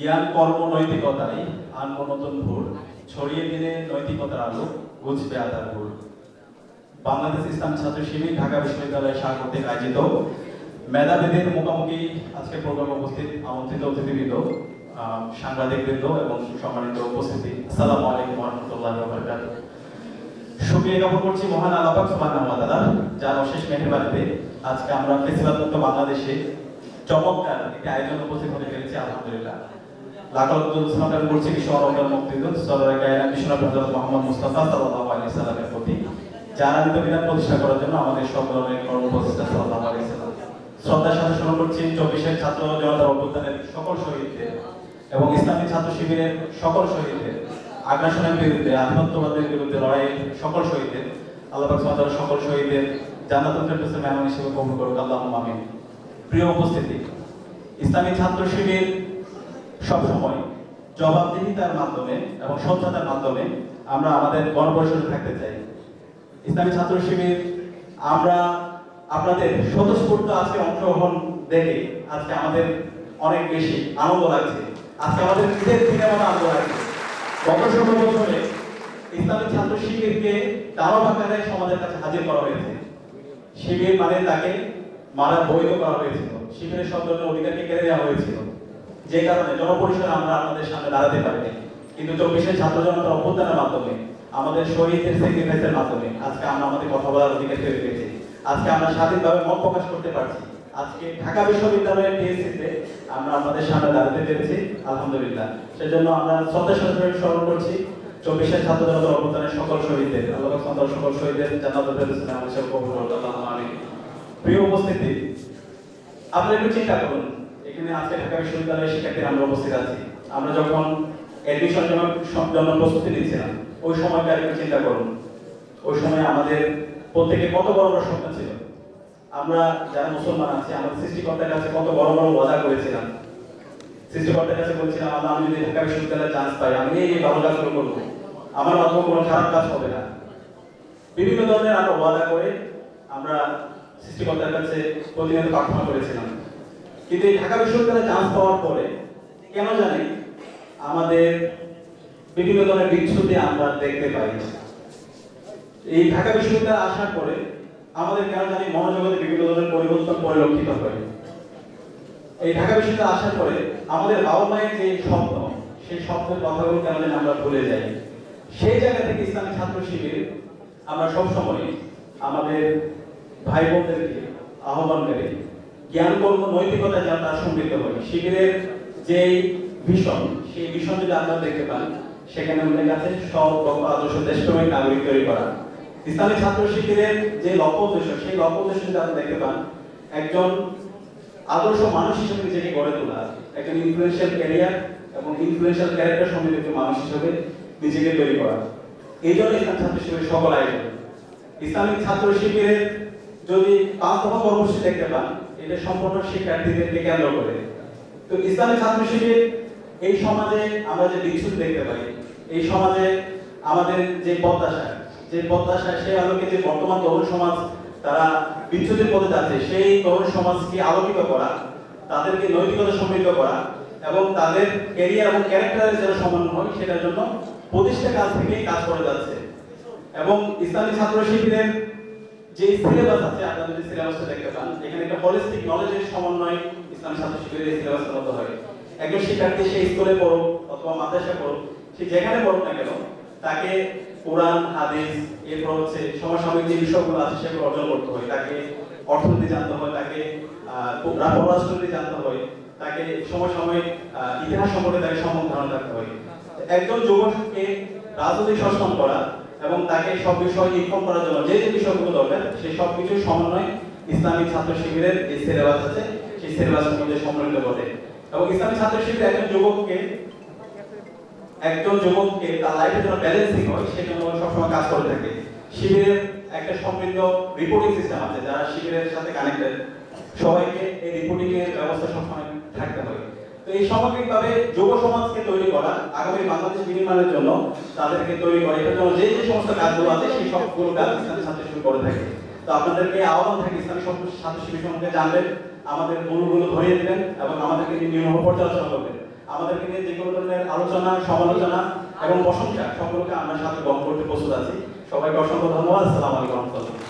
জ্ঞান, কর্ম নৈতিকতায় আনব নতুন ভোর। ছড়িয়ে দিলে নৈতিকতার আলো বুঝবে আধার ভোর। বাংলাদেশ ইসলাম ছাত্র শিবির, ঢাকা বিশ্ববিদ্যালয়ের কর্তৃক আয়োজিত মেধাবীদের মুখোমুখি আজকে প্রোগ্রামে উপস্থিত আমন্ত্রিত অতিথিবৃন্দ সাংবাদিকবৃন্দ এবং সম্মানিত উপস্থিতি। আসসালামু আলাইকুম রহমতুল্লাহ শুক্রিয়া জ্ঞাপন করছি মহান আল্লাহ পাক সুবহানাহু ওয়া তাআলা, যার অশেষ মেহেরবানিতে আজকে আমরা ফেসিবাদ মুক্ত বাংলাদেশে চমৎকার একটি আয়োজন উপস্থিত হতে পেরেছি, আলহামদুলিল্লাহ। অরঙ্গার মুক্তিযুদ্ধ বিশ্বনাথ হযরত মোহাম্মদ মুস্তাফা সাল্লাল্লাহু আলাইহি সাল্লামের প্রতি বিধান প্রতিষ্ঠা করার জন্য আমাদের সকলের কর্মপ্রচেষ্টা সাল্লাল্লাহু আলাইহি সাল্লাম। শ্রদ্ধার সাথে করছি, চব্বিশের ছাত্র জনতার অভ্যুত্থানের সকল শহীদদের এবং ইসলামী ছাত্র শিবিরের সকল শহীদদের, আগ্রাসনের বিরুদ্ধে বিরুদ্ধে লড়াইয়ের সকল শহীদদের, আল্লাহ পাক সকল শহীদদের জান্নাতুল মেহমান হিসেবে কবুল করুক। আমিন। প্রিয় উপস্থিতি, ইসলামী ছাত্র শিবির সবসময় জবাবদিহিতার মাধ্যমে এবং স্বচ্ছতার মাধ্যমে আমরা আমাদের গণপরিষদে থাকতে চাই। ইসলামী ছাত্র শিবির, আমরা আপনাদের স্বতঃস্ফূর্ত আজকে অংশগ্রহণ দেখে আজকে আমাদের অনেক বেশি আনন্দ লাগছে। আজকে আমাদের নিজের দিনের মতো আনন্দ লাগছে। গত ষোলো বছরে ইসলামী ছাত্র শিবিরকে দানব আকারে সমাজের কাছে হাজির করা হয়েছে। শিবির মানে তাকে মারা বৈধ করা হয়েছিল। শিবিরের সব ধরনের অধিকারকে কেড়ে নেওয়া হয়েছিল। যে কারণে জনপরিসরে আমরা আপনাদের সামনে দাঁড়াতে পারিনি। কিন্তু চব্বিশের ছাত্র জনতার অভ্যুত্থানের মাধ্যমে, আমাদের শহীদের স্যাক্রিফাইসের মাধ্যমে, আজকে আমরা আমাদের কথা বলার অধিকার ফিরে পেয়েছি। আজকে আমরা স্বাধীনভাবে মত প্রকাশ করতে পারছি। আজকে ঢাকা বিশ্ববিদ্যালয়ের টিএসসিতে আমরা আমাদের সামনে দাঁড়াতে পেরেছি, আলহামদুলিল্লাহ। সেজন্য আমরা শ্রদ্ধা সহকারে স্মরণ করছি, চব্বিশের ছাত্র জনতার অভ্যুত্থানের সকল শহীদদের, আল্লাহ সন্তান সকল শহীদদের জান্নাতুল ফেরদৌসে আমাদের প্রিয় উপস্থিতি, আপনারা একটু চিন্তা করুন এখানে আজকে ঢাকা বিশ্ববিদ্যালয়ের শিক্ষার্থীরা আমরা উপস্থিত আছি। আমরা যখন অ্যাডমিশন জন্য প্রস্তুতি নিচ্ছিলাম, ওই সময়কার একটু চিন্তা করুন। ওই সময় আমাদের প্রত্যেকে কত বড় বড় স্বপ্ন ছিল। আমরা যারা মুসলমান আছি আমাদের সৃষ্টিকর্তার কাছে কত বড় বড় ওয়াদা করেছিলাম। সৃষ্টিকর্তার কাছে বলছিলাম, আল্লাহ, আমি যদি ঢাকা বিশ্ববিদ্যালয়ে চান্স পাই, আমি এই ভালো কাজগুলো করব। আমার মাধ্যমে কোনো খারাপ কাজ হবে না। বিভিন্ন ধরনের আমরা ওয়াদা করে আমরা সৃষ্টিকর্তার কাছে প্রতিনিয়ত প্রার্থনা করেছিলাম। কিন্তু এই ঢাকা বিশ্ববিদ্যালয়ে চান্স পাওয়ার পরে কেন জানি আমাদের বিভিন্ন ধরনের বিচ্ছুতি আমরা দেখতে পাই। এই ঢাকা বিশ্ববিদ্যালয়ে আসার পরে আমাদের কেন জানি মনোজগতে বিভিন্ন ধরনের পরিবর্তন পরিলক্ষিত হয়। এই ঢাকা বিশ্ববিদ্যালয়ে আসার পরে আমাদের বাবা মায়ের যে স্বপ্ন, সেই স্বপ্নের কথাগুলো কেন জানি আমরা ভুলে যাই। সেই জায়গা থেকে ইসলামী ছাত্র শিবির আমরা সবসময় আমাদের ভাই বোনদেরকে আহ্বান করে জ্ঞান কর্ম নৈতিকতা যেন তার সমৃদ্ধ হয়। শিবিরের যে ভীষণ, সেই ভীষণ যদি আপনারা দেখতে পান, সেখানে উল্লেখ আছে সব আদর্শ, দেশপ্রেমিক, নাগরিক তৈরি করা। ইসলামী ছাত্র শিবিরের যে লক্ষ্য উদ্দেশ্য সেই লক্ষ্য উদ্দেশ্য যদি আপনি দেখতে পান, একজন আদর্শ মানুষ হিসেবে নিজেকে গড়ে তোলা, একজন ইনফ্লুয়েন্সিয়াল ক্যারিয়ার এবং ইনফ্লুয়েন্সিয়াল ক্যারেক্টার সমৃদ্ধ একজন মানুষ হিসেবে নিজেকে তৈরি করা। এই জন্য ইসলাম ছাত্র শিবিরের সকল আয়োজন। ইসলামিক ছাত্র শিবিরের যদি পাঁচ কর্মসূচি দেখতে পান এটা সম্পূর্ণ শিক্ষার্থীদেরকে কেন্দ্র করে। তো ইসলামিক ছাত্র শিবির এই সমাজে আমরা যে বিচ্ছুত দেখতে পাই, এই সমাজে আমাদের যে প্রত্যাশা যে প্রত্যাশা সেই আলোকে যে বর্তমান তরুণ সমাজ তারা বিচ্ছুতির পথে যাচ্ছে, সেই তরুণ সমাজকে আলোকিত করা, তাদেরকে নৈতিকতা সমৃদ্ধ করা এবং তাদের ক্যারিয়ার এবং ক্যারেক্টারের যেন সমান হয়, সেটার জন্য প্রতিষ্ঠা কাজ থেকেই কাজ করে যাচ্ছে। এবং ইসলামী ছাত্র শিবিরের যে সিলেবাস আছে আপনারা যদি সিলেবাসটা দেখতে পান, এখানে একটা হলিস্টিক নলেজের সমন্বয় ইসলামী ছাত্র শিবিরের সিলেবাসের মতো হয়। একজন শিক্ষার্থী সে স্কুলে পড়ুক অথবা মাদ্রাসা পড়ুক, সে যেখানে পড়ুক না কেন, তাকে কোরআন, হাদিস, এরপর হচ্ছে সমসাময়িক যে বিষয়গুলো আছে, সেগুলো অর্জন করতে হয়। তাকে অর্থনীতি জানতে হয়, তাকে পররাষ্ট্রনীতি জানতে হয়, তাকে সমসাময়িক ইতিহাস সম্পর্কে তাকে সম্যক ধারণা রাখতে হয়। একজন যুবককে রাজনৈতিক সচেতন করা এবং তাকে সব বিষয় ইনফর্ম করার জন্য যে যে বিষয়গুলো দরকার সেই সব কিছুর সমন্বয় ইসলামিক ছাত্র শিবিরের যে সিলেবাস আছে, সেই সিলেবাসের মধ্যে সম্মিলিত ঘটে এবং ইসলামিক ছাত্র শিবির একজন যুবককে একজন যুবককে তার লাইফে যেন ব্যালেন্সিং হয় সেজন্য সবসময় কাজ করে থাকে। শিবিরের একটা সমৃদ্ধ রিপোর্টিং সিস্টেম আছে, যারা শিবিরের সাথে কানেক্টেড সবাইকে এই রিপোর্টিং এর ব্যবস্থা সবসময় থাকতে হয় তো এই সামগ্রিকভাবে যুব সমাজকে তৈরি করা, আগামী বাংলাদেশ বিনির্মাণের জন্য তাদেরকে তৈরি করা, এটার জন্য যে যে সমস্ত কাজগুলো আছে, সেই সবগুলো কাজ ইসলামী ছাত্র শিবির করে থাকে। তো আপনাদেরকে আহ্বান থাকে, ইসলামী ছাত্র শিবির সম্পর্কে জানবেন, আমাদের মূলগুলো ধরিয়ে দেবেন এবং আমাদেরকে নিয়ম পর্যালোচনা করবেন। আমাদেরকে নিয়ে যে কোনো ধরনের আলোচনা, সমালোচনা এবং প্রশংসা, সকলকে আমরা সাথে গ্রহণ করতে প্রস্তুত আছি। সবাইকে অসংখ্য ধন্যবাদ, আসসালামু আলাইকুম